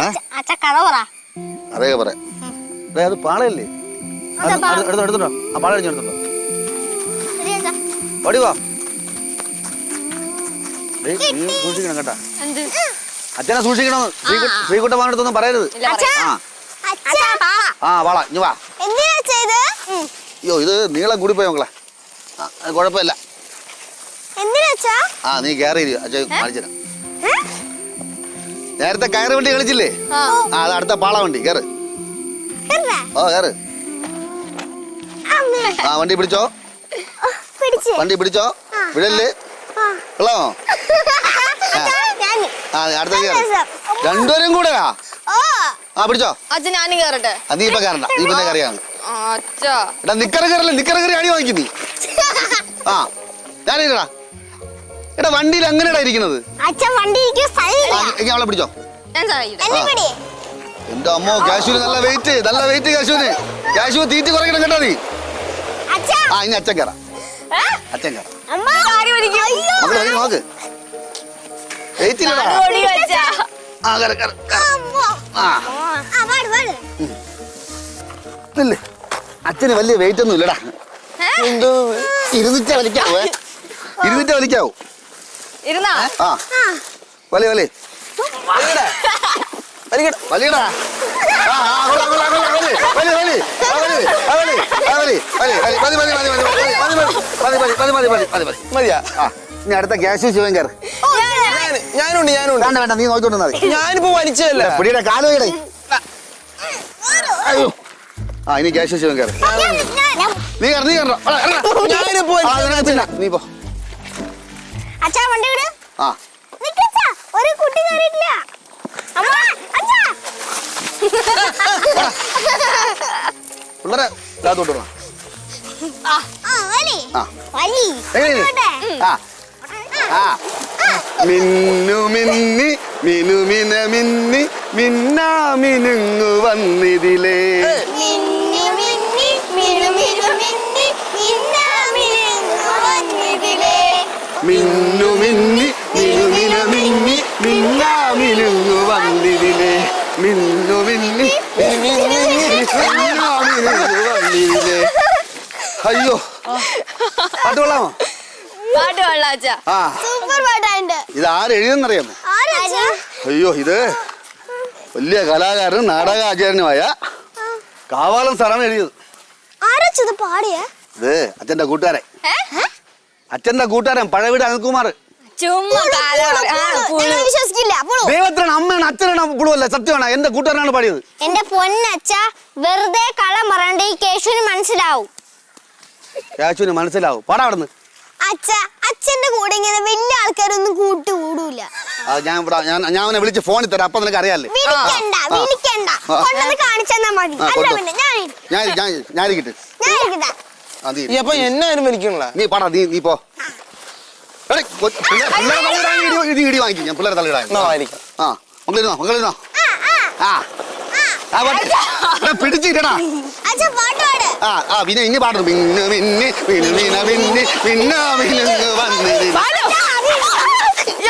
അച്ഛ കഥ അത് പാളയല്ലേ? എടുത്തോ ആ പാള സൂക്ഷിക്കണം കേട്ടാ. അച്ഛനെ സൂക്ഷിക്കണം ശ്രീകുട്ടമാനടുത്തൊന്നും പറയരുത്. ആ. വാള ഇനി വാ. അയ്യോ ഇത് നീളം കൂടിപ്പോയി മക്കളെ. കുഴപ്പമില്ല. ആ നീ കയറിയിരിക്കും അച്ഛൻ കാണിച്ചു തരാം നേരത്തെ കയറ് വണ്ടി കളിച്ചില്ലേ? ആ. അത് അടുത്ത പാള വണ്ടി കയറ്? ഓ കയറ്. ആ വണ്ടി പിടിച്ചോ? പിടിച്ച്. വണ്ടി പിടിച്ചോ. വിടല്ലേ? ആ. കൊള്ളാമോ? അച്ഛാ. ആ. അടുത്ത കയറ്. രണ്ടുപേരും കൂടെ ഓ. ആ പിടിച്ചോ? അച്ഛൻ ഞാനും കയറട്ടെ. ആ, നീ ഇപ്പൊ കയറണ്ട. നീ പിന്നെ കറിയാണ് ആ, അച്ഛാ. എടാ നിക്കറ കയറല്ലേ? നിക്കറ കയറി അടി വാങ്ങിക്കും നീ. ആ. ഞാനില്ലടാ എടാ വണ്ടിയിൽ അങ്ങനെ ഇരിക്കുന്നത്? അച്ഛൻ വണ്ടി എനിക്ക് അവളെ പിടിച്ചോ? എന്റെ അമ്മോ കാശുവിന് നല്ല വെയിറ്റ് നല്ല വെയിറ്റ് കാശുവിന്. കാശു തീറ്റി കുറയ്ക്കണം കേട്ടോ നീ. ആ ഇനി അച്ഛൻ കയറാം അച്ഛൻ കയറാം നോക്ക്. വെയിറ്റ് ആ കറ കറ ആ. അച്ഛന് വലിയ വെയിറ്റ് ഒന്നും ഇല്ലടാ. ഇരുന്നിട്ട് വലിക്കാവോ? ഇരുന്നിട്ട് വലിക്കാവോ? ഇരുന്നാ? ആ. വലി വലി വലിയടാ. ആ, ആ, കൊള്ളാം, കൊള്ളാം, കൊള്ളാം, വലി, വലി, വലി, ആ, വലി, ആ, വലി, ആ, വലി, വലി, വലി, മതി, മതി, മതി, മതി, മതി, മതി, മതി, മതി, മതി, മതി, മതി, മതി, മതി. മതിയാ. ആ, ഇനി അടുത്ത ഗ്യാസ് ശിവൻ കയറ്. ഞാനുണ്ട് ഞാനുണ്ട്. വേണ്ട വേണ്ട നീ നോക്കിക്കൊണ്ടിരുന്നാ മതി. ഞാനിപ്പോ വലിച്ചതല്ല. പിടിയുടെ കാൽ വീടേ അയ്യോ. ആ ഇനി ഗ്യാസ് ശിവൻ കയറ്. നീ കയറ നീ കയറ. ഞാനിപ്പോ. നീ പോ. അച്ഛാ വണ്ടി വിട്. ആ. നിക്കച്ചാ ഒരു കുട്ടി കയറിയിട്ടില്ല. അമ്മ അച്ഛാ. പിള്ളേരെ ഇതാത്തോട്ട് വാ. ആ വലി. ആ. വലി. എങ്ങനെ? ആ. ആ. മിന്നു മിന്നി മിനുമിന മിന്നി മിന്നാ മിനുങ്ങു വന്നിതിലേ. അയ്യോ. പാട്ട് കൊള്ളാമോ പാട്ട് പാടില്ല അച്ഛാ. ആ. സൂപ്പർ പാട്ടായിട്ടുണ്ട്. ഇത് ആരെഴുതെന്നറിയാമോ? അയ്യോ ഇത് വലിയ കലാകാരനും നാടകാചാര്യനുമായ കാവാലം സാറാണ് എഴുതിയത്. ആരാ അച്ഛാ ഇത് പാടിയേ? ഇത് അച്ഛന്റെ കൂട്ടുകാരൻ? അച്ഛന്റെ കൂട്ടുകാരൻ പഴവീട് അനിൽകുമാർ. ദൈവത്തിനാണ് അമ്മയാണ് അച്ഛനാണ് പുളുവല്ല സത്യമാണ്. എന്റെ കൂട്ടുകാരനാണ് പാടിയത്. എന്റെ പൊന്നച്ച വെറുതെ കളം പറയണ്ട ഈ കേശുവിന് മനസ്സിലാവും. യാച്ചുവിന് മനസ്സിലാവും. പാടാ അവിടെ അച്ഛ അച്ഛന്റെ കൂടെ ഇങ്ങനെ വലിയ ആൾക്കാരൊന്നും കൂട്ടു കൂടൂല. ഞാൻ ഇവിടെ ഞാൻ ഞാൻ അവനെ വിളിച്ച് ഫോണിൽ തരാം. അപ്പൊ നിനക്ക് അറിയാല്ലേ? വിളിക്കണ്ട വിളിക്കണ്ട. ആ. കൊണ്ടത് കാണിച്ചെന്നാ മതി. അല്ല പിന്നെ ഞാൻ ഞാൻ ഞാൻ ഞാൻ ഇരിക്കട്ടെ. ഞാൻ ഇരിക്കട്ടെ. അപ്പൊ എന്നാലും വലിക്കണല്ല നീ പാടാ നീ നീ പോ. എടേ, കൊ- പിള്ളേ- പിള്ളേരെ തള്ളിയിടാൻ ഇടി ഇടി ഇടി വാങ്ങിക്കും. ഞാൻ പിള്ളേരെ തള്ളിയിടാൻ. എന്നാ വലിക്കാം ആ ആ, ആ. ആ. ആ പാട്ട്. എടാ, പിടിച്ചിട്ടടാ അച്ഛ പാട്ട് പാട്. ആ ആ പിന്നെ ഇനി പാടുന്നു. മിന്നു മിന്നി മിനു മിന മിന്നി മിന്ന മിനുങ്ങ് വന്നിരി പാടോ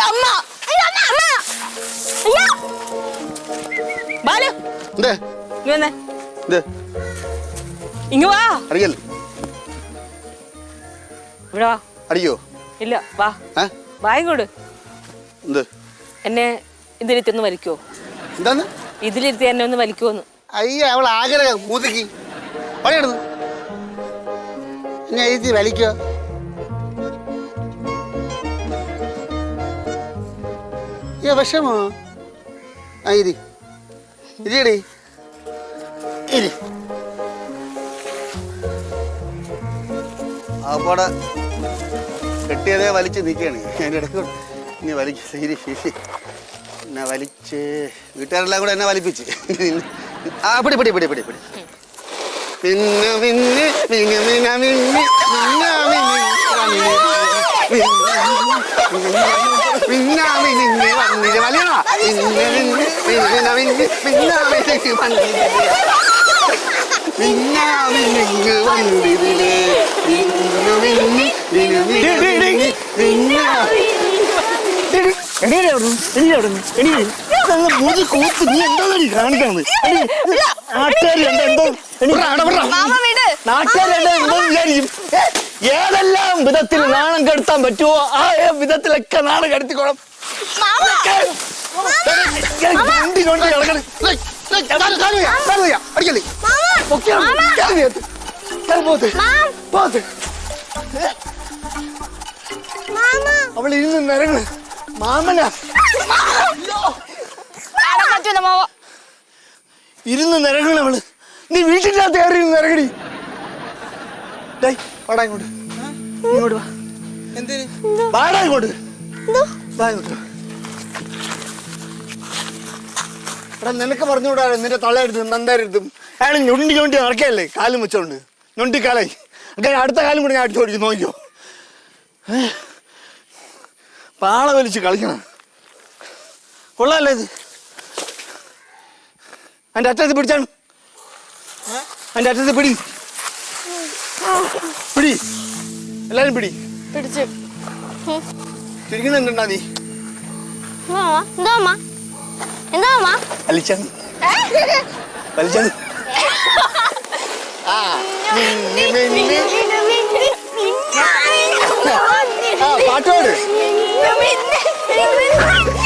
അമ്മ. ബാലു എന്തേ? ഇങ്ങ് വന്നേ. ഇത് ഇങ്ങ് വാ. അറിയൽ ഇവിടെ വാ. അടിയോ ഇല്ല വാ. ഏ? എന്ത്? എന്നെ ഇതിലിരുത്തി ഒന്ന് വലിക്കോ. എന്താന്ന്? ഇതിലിരുത്തി എന്നെ ഒന്ന് വലിക്കോന്ന്. അയ്യ അവൾ ആഗ്രഹം മൂത്തിക്ക്. പണിയെടുന്നു ഇനി എഴുതി വലിക്കോ ഏ വിഷമോ? ആ ഇരി. ഇരിയടി. ഇരി. അപ്പോടെ കെട്ടിയതേ വലിച്ച് നിൽക്കുകയാണ്. അതിന്റെ ഇടയ്ക്ക് ഇനി വലിച്ച് ഇരി ഇരി എന്നെ വലിച്ച്. വീട്ടുകാരെല്ലാം കൂടെ എന്നെ വലിപ്പിച്ച്. ആ പിടി പിടി പിടി പിടി പിടി. പിന്നെ പിന്നെ മിന മിന മിന്നി മിന്ന മിന്നി മിന്ന മിനിങ്ങി വന്നിര് വലിയണോ മിന്ന മിന്നി മിന മിന്നി മിന്ന മിനിങ്ങി വന്നിര് മിന്ന മിനിങ്ങി വന്നിരിലേ മിന്നു മിന്നി മിനു മിന്നി ഏതെല്ലാം വിധത്തിൽ നാണം കെടുത്താൻ പറ്റുമോ ആ വിധത്തിലൊക്കെ നാണം ഞൊണ്ടി ഞൊണ്ടി കിടക്കണ്. അടിക്കല്ലേ അവൾ ഇരുന്ന് നിരങ്ങണ് മാമനാ. പറ്റൂല മാമ ഇരുന്ന് നിരകണ അവൾ. നീ വീട്ടിനകത്ത് കയറി നിരകടി. ഡേയ്, വാടാ ഇങ്ങോട്ട്. ഇങ്ങോട്ട് വാ. എന്തിന്? വാടാ ഇങ്ങോട്ട്. വാ ഇങ്ങോട്ട് എടാ നിനക്ക് പറഞ്ഞുകൂടാ നിന്റെ തള്ളയെടുത്തും നന്ദാരെടുത്തും അയാൾ ഞൊണ്ടി ഞൊണ്ടി നടക്കല്ലേ കാലും വെച്ചോണ്ട്. ഞൊണ്ടിക്കാലായി അങ്ങനെ അടുത്ത കാലം കൂടി ഞാൻ അടിച്ചു ഓടിക്കും നോക്കിയോ ഏ? പാള വലിച്ച് കളിക്കണം. കൊള്ളാല്ലേ ഇത്? അതിന്റെ അറ്റത്ത് പിടിച്ചാണ്. അതിന്റെ അറ്റത്ത് പിടി. പിടി. എല്ലാരും പിടി. പിടിച്ച്. തിരിക്കുന്നുണ്ടാ നീ. എന്താ എന്താ വലിച്ചാണ് വലിച്ചാണ് പാട്ടോട് Dumin! Dumin!